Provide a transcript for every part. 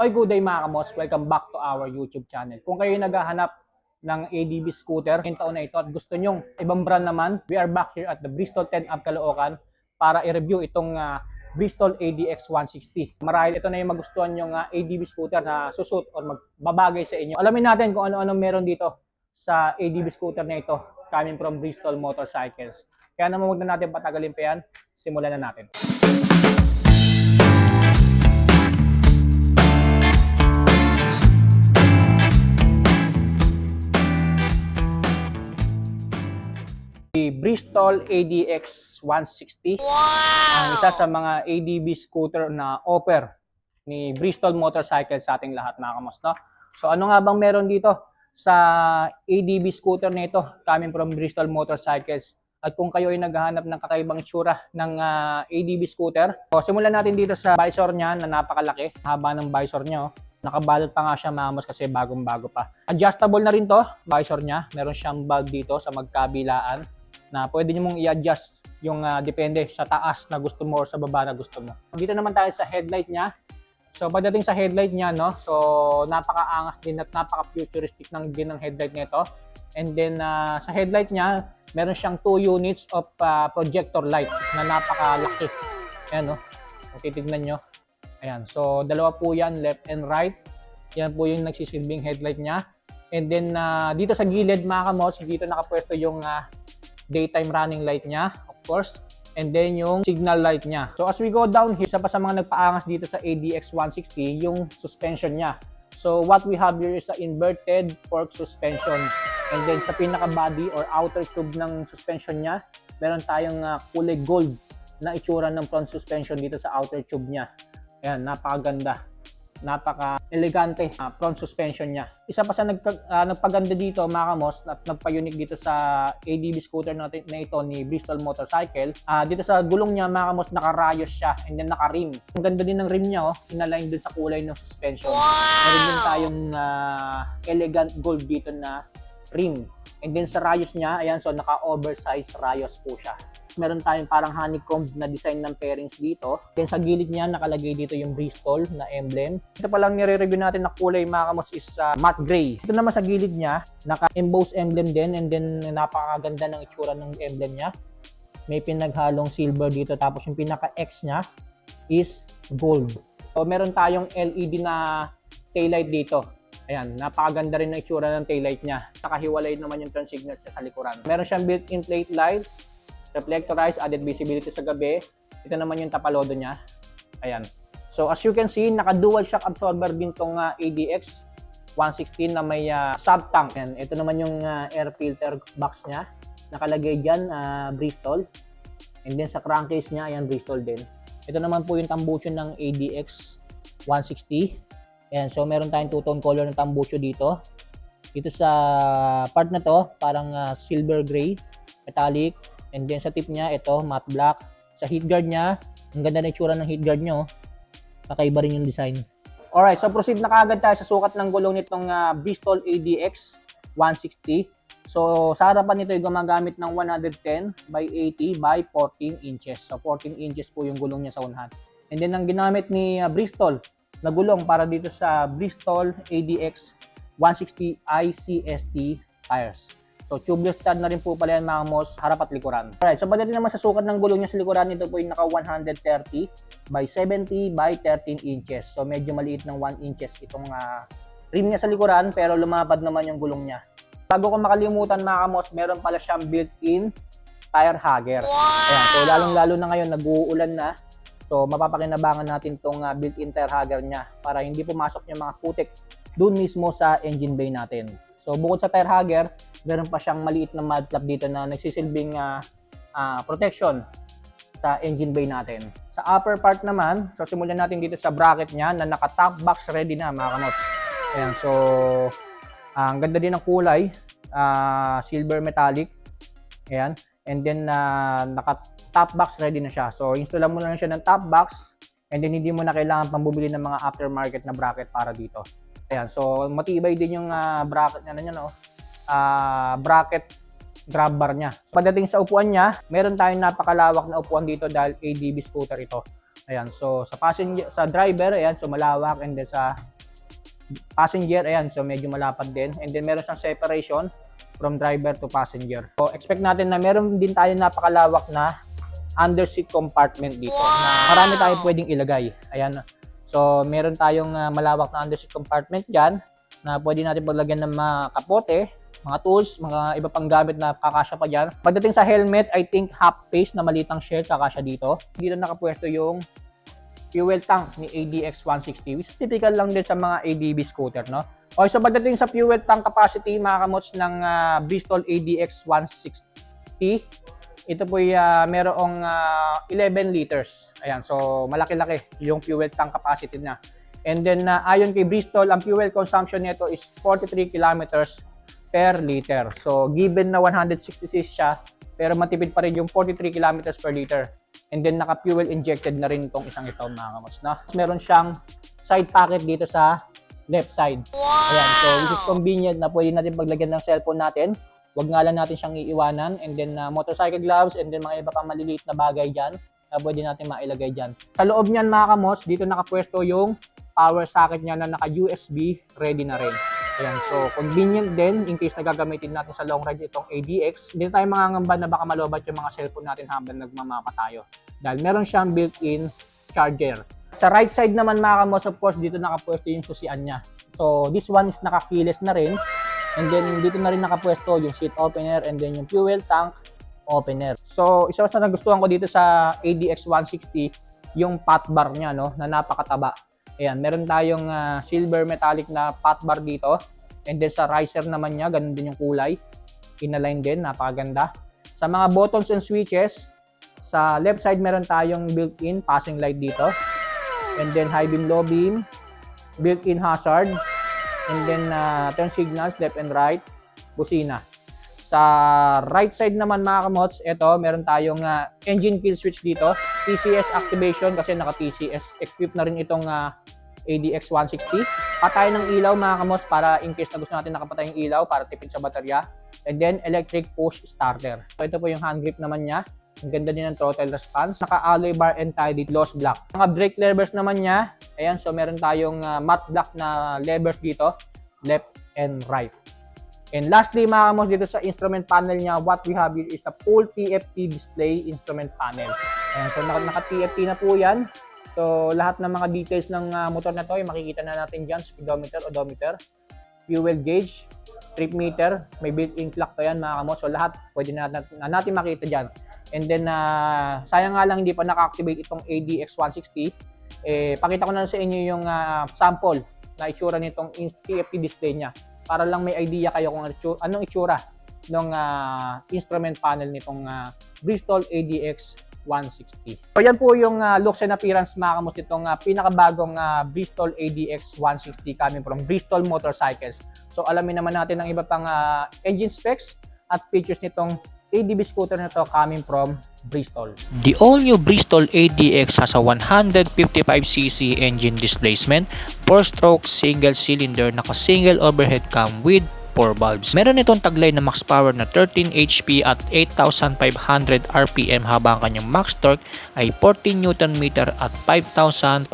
Oy, good day mga kamos. Welcome back to our YouTube channel. Kung kayo naghahanap ng ADB scooter ngayong taon na ito at gusto nyong ibang brand naman, we are back here at the Bristol 10 Up Caloocan para i-review itong ah, Bristol ADX 160. Marahil ito na yung magustuhan yung ah, ADB scooter na susut or magbabagay sa inyo. Alamin natin kung ano-ano meron dito sa ADB scooter na ito coming from Bristol Motorcycles. Kaya naman huwag na natin patagalin pa yan. Simulan na natin. Bristol ADX 160. Ang isa sa mga ADB scooter na offer ni Bristol Motorcycle sa ating lahat mga kamos. No? So ano nga bang meron dito sa ADB scooter na ito coming from Bristol Motorcycles? At kung kayo ay naghahanap ng kakaibang itsura ng ah, ADB scooter, so simulan natin dito sa visor niya na napakalaki. Haba ng visor niya. Oh. Nakabalot pa nga siya mamos kasi bagong-bago pa. Adjustable na rin to, visor niya. Meron siyang bulb dito sa magkabilaan na pwede nyo mong i-adjust yung ah, depende sa taas na gusto mo or sa baba na gusto mo. Dito naman tayo sa headlight niya. So pagdating sa headlight niya, no, so napaka-angas din at napaka-futuristic ng din ng headlight nito. And then ah, sa headlight niya, meron siyang 2 units of ah, projector light na napakalaki. Ayan, no. Kung titignan nyo. Ayan, so dalawa po yan, left and right. Yan po yung nagsisilbing headlight niya. And then ah, dito sa gilid mga kamos, dito nakapwesto yung ah, daytime running light niya, of course. And then yung signal light niya. So as we go down here, isa pa sa mga nagpaangas dito sa ADX 160, yung suspension niya. So what we have here is a inverted fork suspension. And then sa pinaka-body or outer tube ng suspension niya, meron tayong ah, kulay gold na itsura ng front suspension dito sa outer tube niya. Ayan, napakaganda. Napaka-elegante ah, front suspension niya. Isa pa sa nagka, ah, nagpaganda dito mga kamos at nagpa-unique dito sa ADB scooter natin na ito ni Bristol Motorcycle. Ah, dito sa gulong niya mga kamos nakarayos siya and then naka-rim. Ang ganda din ng rim niya oh, inalign dun sa kulay ng suspension. Meron din tayong ah, elegant gold dito na rim. And then sa rayos niya, ayan, so naka-oversized rayos po siya. Meron tayong parang honeycomb na design ng pairings dito. Then sa gilid niya, nakalagay dito yung Bristol na emblem. Ito pa lang nire-review natin na kulay mga kamos is uh, matte gray. Ito naman sa gilid niya, naka-emboss emblem din and then napakaganda ng itsura ng emblem niya. May pinaghalong silver dito tapos yung pinaka-X niya is gold. So meron tayong LED na taillight dito. Ayan, napakaganda rin ng itsura ng taillight niya. Nakahiwalay naman yung turn signals niya sa likuran. Meron siyang built-in plate light, reflectorized, added visibility sa gabi. Ito naman yung tapalodo niya. Ayan. So as you can see, naka-dual shock absorber din tong ah, ADX 116 na may ah, sub-tank. Ayan. Ito naman yung ah, air filter box niya. Nakalagay dyan, ah, Bristol. And then sa crankcase niya, ayan, Bristol din. Ito naman po yung tambucho ng ADX 160. Ayan, so meron tayong two-tone color ng tambucho dito. Dito sa part na to, parang ah, silver gray, metallic. And then sa tip niya, ito, matte black. Sa heat guard niya, ang ganda na itsura ng heat guard niyo. Kakaiba rin yung design. Alright, so proceed na kaagad tayo sa sukat ng gulong nitong ah, Bristol ADX 160. So sa harapan nito ay gumagamit ng 110 by 80 by 14 inches. So 14 inches po yung gulong niya sa unahan. And then ang ginamit ni ah, Bristol na gulong para dito sa Bristol ADX 160 ICST tires. So tubeless stud na rin po pala yan mga mos, harap at likuran. Alright, so pagdating naman sa sukat ng gulong niya sa likuran, ito po yung naka 130 by 70 by 13 inches. So medyo maliit ng 1 inches itong ah, rim niya sa likuran pero lumapad naman yung gulong niya. Bago ko makalimutan mga kamos, meron pala siyang built-in tire hugger. Ayan, so lalong-lalo na ngayon nag-uulan na. So mapapakinabangan natin tong ah, built-in tire hugger niya para hindi pumasok yung mga putik doon mismo sa engine bay natin. So bukod sa tire hugger, meron pa siyang maliit na mud flap dito na nagsisilbing ah, ah, protection sa engine bay natin. Sa upper part naman, so simulan natin dito sa bracket niya na naka top box ready na mga kamot. Ayan, so ah, ang ganda din ng kulay, ah, silver metallic. Ayan. And then ah, naka top box ready na siya. So installan mo na lang siya ng top box and then hindi mo na kailangan pang bumili ng mga aftermarket na bracket para dito. Ayan, so matibay din yung ah, bracket niya na niya, no? Ah, bracket grab bar niya. Pagdating sa upuan niya, meron tayong napakalawak na upuan dito dahil ADB scooter ito. Ayan, so sa passenger, sa driver, ayan, so malawak and then sa passenger, ayan, so medyo malapad din. And then meron siyang separation from driver to passenger. So expect natin na meron din tayo napakalawak na underseat compartment dito na marami tayo pwedeng ilagay. Ayan. So meron tayong ah, malawak na underseat compartment diyan na pwede natin paglagyan ng mga kapote, mga tools, mga iba pang gamit na kakasya pa dyan. Pagdating sa helmet, I think half face na malitang shell kakasya dito. Dito nakapwesto yung fuel tank ni ADX 160 which is typical lang din sa mga ADB scooter, no? Okay, so pagdating sa fuel tank capacity, mga kamots ng ah, Bristol ADX 160, ito po ay ah, merong ah, 11 liters. Ayan, so malaki-laki yung fuel tank capacity na. And then uh, ayon kay Bristol, ang fuel consumption nito is 43 kilometers per liter. So given na 166 siya, pero matipid pa rin yung 43 kilometers per liter. And then naka-fuel injected na rin itong isang ito mga kamos na. Meron siyang side pocket dito sa left side. Ayan, so which is convenient na pwede natin paglagyan ng cellphone natin. Huwag nga lang natin siyang iiwanan. And then uh, motorcycle gloves and then mga iba pang maliliit na bagay dyan na pwede natin mailagay dyan. Sa loob niyan mga kamos, dito nakapwesto yung power socket niya na naka-USB ready na rin. Ayan, so convenient din in case na natin sa long ride itong ADX. Hindi tayo mangangamba na baka malobat yung mga cellphone natin habang nagmamapa tayo. Dahil meron siyang built-in charger. Sa right side naman mga kamos, of course, dito nakapwesto yung susian niya. So this one is naka-keyless na rin. And then dito na rin nakapwesto yung seat opener and then yung fuel tank opener. So isa sa nagustuhan ko dito sa ADX 160 yung pot bar niya no na napakataba. Ayan, meron tayong ah, silver metallic na pot bar dito. And then sa riser naman niya, ganun din yung kulay. Inalign din, napakaganda. Sa mga buttons and switches, sa left side meron tayong built-in passing light dito. And then high beam, low beam, built-in hazard. And then ah, turn signals, left and right, busina. Sa right side naman mga kamots, ito meron tayong ah, engine kill switch dito. TCS activation kasi naka TCS equipped na rin itong ah, ADX 160. Patay ng ilaw mga kamos para in case na gusto natin nakapatay yung ilaw para tipid sa baterya. And then electric push starter. So ito po yung hand grip naman niya. Ang ganda din ng throttle response. Naka-alloy bar and tied gloss black. Mga brake levers naman niya. Ayan, so meron tayong ah, matte black na levers dito. Left and right. And lastly, mga kamos, dito sa instrument panel niya, what we have here is a full TFT display instrument panel. Ayan, so naka, naka-TFT na po yan. So lahat ng mga details ng ah, motor na to ay makikita na natin dyan, speedometer, odometer, fuel gauge, trip meter, may built-in clock pa yan mga kamos. So lahat pwede na, na, na natin makita dyan. And then ah, sayang nga lang hindi pa naka-activate itong ADX 160. Eh, pakita ko na sa inyo yung ah, sample na itsura nitong TFT display niya para lang may idea kayo kung ano anong itsura ng ah, instrument panel nitong ah, Bristol ADX 160. So yan po yung ah, looks and appearance mga kamos itong ah, pinakabagong ah, Bristol ADX 160 coming from Bristol Motorcycles. So alamin naman natin ang iba pang ah, engine specs at features nitong ADB scooter na to coming from Bristol. The all-new Bristol ADX has a 155cc engine displacement, 4-stroke single-cylinder naka-single overhead cam with 4 valves. Meron itong taglay na max power na 13 HP at 8,500 RPM habang kanyang max torque ay 14 Nm at 5,500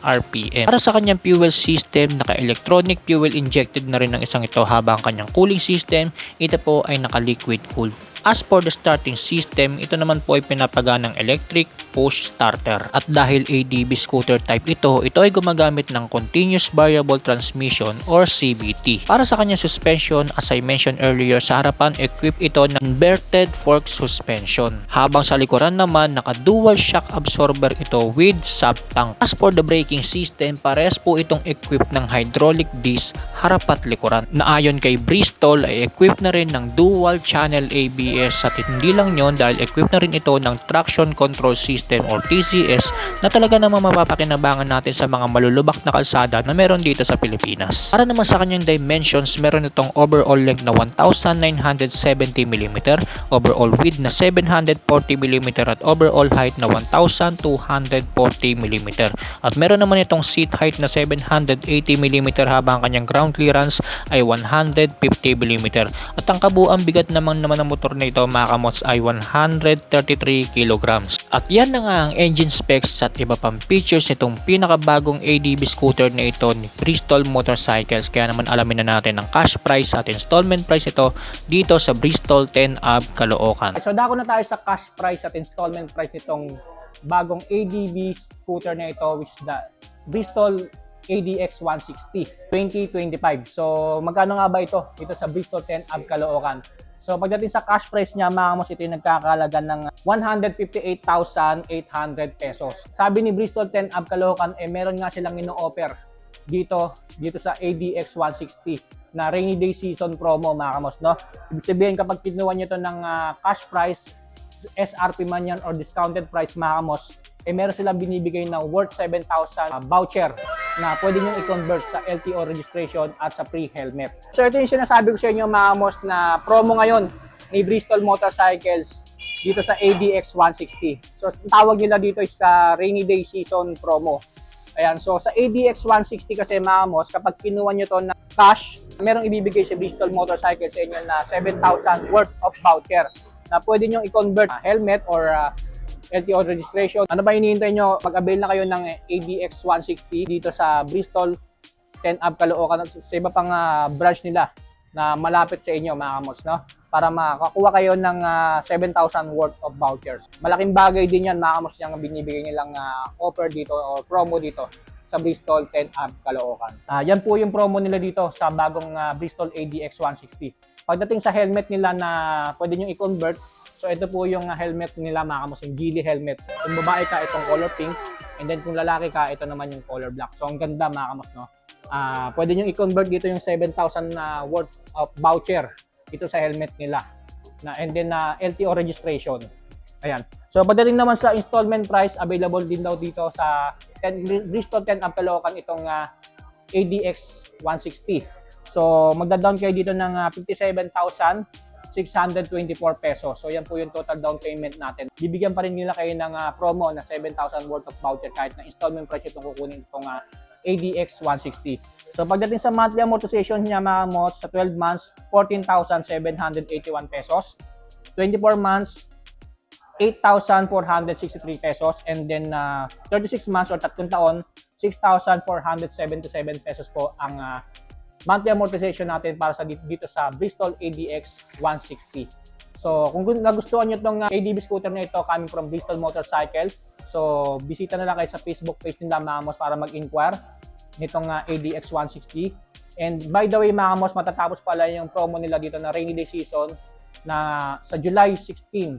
RPM. Para sa kanyang fuel system, naka-electronic fuel injected na rin ng isang ito habang kanyang cooling system, ito po ay naka-liquid cooled. As for the starting system, ito naman po ay pinapagaan ng electric push starter. At dahil ADB scooter type ito, ito ay gumagamit ng Continuous Variable Transmission or CVT. Para sa kanyang suspension, as I mentioned earlier, sa harapan equip ito ng inverted fork suspension. Habang sa likuran naman, naka-dual shock absorber ito with sub tank. As for the braking system, pares po itong equipped ng hydraulic disc harap at likuran. Na ayon kay Bristol ay equipped na rin ng dual channel ABS at hindi lang yon dahil equipped na rin ito ng traction control system or TCS na talaga namang mapapakinabangan natin sa mga malulubak na kalsada na meron dito sa Pilipinas. Para naman sa kanyang dimensions, meron itong overall length na 1,970mm, overall width na 740mm at overall height na 1,240mm. At meron naman itong seat height na 780mm habang ang kanyang ground clearance ay 150mm. At ang kabuang bigat naman naman ng motor na ito mga kamots ay 133 kilograms. At Yan na nga ang engine specs at iba pang features nitong pinakabagong ADB scooter na ito ni Bristol Motorcycles. Kaya naman alamin na natin ang cash price at installment price ito dito sa Bristol 10 Ave, Caloocan. So dako na tayo sa cash price at installment price nitong bagong ADB scooter na ito which is the Bristol ADX 160 2025. So magkano nga ba ito? Ito sa Bristol 10 Ave Caloocan. So pagdating sa cash price niya, mga kamos, ito yung nagkakalaga ng 158,800 pesos. Sabi ni Bristol 10 Ave Caloocan, eh meron nga silang ino-offer dito dito sa ADX 160 na rainy day season promo mga kamos no. Ibig sabihin kapag kinuha niyo to ng ah, cash price SRP man yan or discounted price mga kamos, eh meron silang binibigay na worth 7,000 uh, voucher na pwede nyo i-convert sa LTO registration at sa free helmet. So ito yung sinasabi ko sa inyo mga kamos na promo ngayon ni Bristol Motorcycles dito sa ADX 160. So tawag nila dito sa rainy day season promo. Ayan, so sa ADX 160 kasi mga kamos, kapag kinuha nyo to na cash, merong ibibigay si Bristol Motorcycles sa inyo na 7,000 worth of voucher na pwede nyo i-convert uh, helmet or uh, LTO registration. Ano ba hinihintay nyo? Mag-avail na kayo ng ADX 160 dito sa Bristol 10 Ave Caloocan sa iba pang uh, branch nila na malapit sa inyo mga kamos, no? Para makakuha kayo ng uh, 7,000 worth of vouchers. Malaking bagay din yan mga kamos yung binibigay nilang uh, offer dito or promo dito sa Bristol 10 Ave Caloocan. Uh, yan po yung promo nila dito sa bagong uh, Bristol ADX 160. Pagdating sa helmet nila na pwede nyo i-convert, So ito po yung helmet nila mga kamos, Gili helmet. Kung babae ka, itong color pink. And then kung lalaki ka, ito naman yung color black. So ang ganda mga kamos, no? Uh, pwede nyo i-convert dito yung 7,000 na uh, worth of voucher dito sa helmet nila. Na, and then na uh, LTO registration. Ayan. So pagdating naman sa installment price, available din daw dito sa 10, Bristol 10 Ampelocan itong uh, ADX 160. So magda-down kayo dito ng ah, uh, 57,000 624 pesos. So yan po yung total down payment natin. Bibigyan pa rin nila kayo ng uh, promo na 7,000 worth of voucher kahit na installment price itong kukunin itong uh, ADX 160. So pagdating sa monthly amortization niya mga mods, sa 12 months, 14,781 pesos. 24 months, 8,463 pesos and then ah, uh, 36 months or tatlong taon, 6,477 pesos po ang uh, monthly amortization natin para sa dito, sa Bristol ADX 160. So kung gu- nagustuhan nyo itong ADB scooter na ito coming from Bristol Motorcycles, so bisita na lang kayo sa Facebook page nila Mamos para mag-inquire nitong ADX 160. And by the way mga Mamos, matatapos pala yung promo nila dito na rainy day season na sa July 16,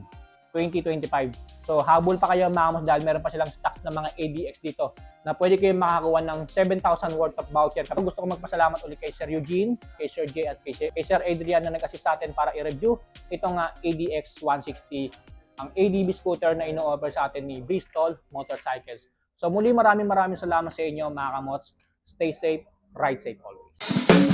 2025. So habol pa kayo mga dahil meron pa silang stocks ng mga ADX dito na pwede kayong makakuha ng 7,000 worth of voucher. Kapag gusto ko magpasalamat ulit kay Sir Eugene, kay Sir Jay at kay Sir, Adrian na nag-assist sa atin para i-review itong ADX 160 ang ADB scooter na ino-offer sa atin ni Bristol Motorcycles. So muli maraming maraming salamat sa inyo mga kamots. Stay safe, ride safe always.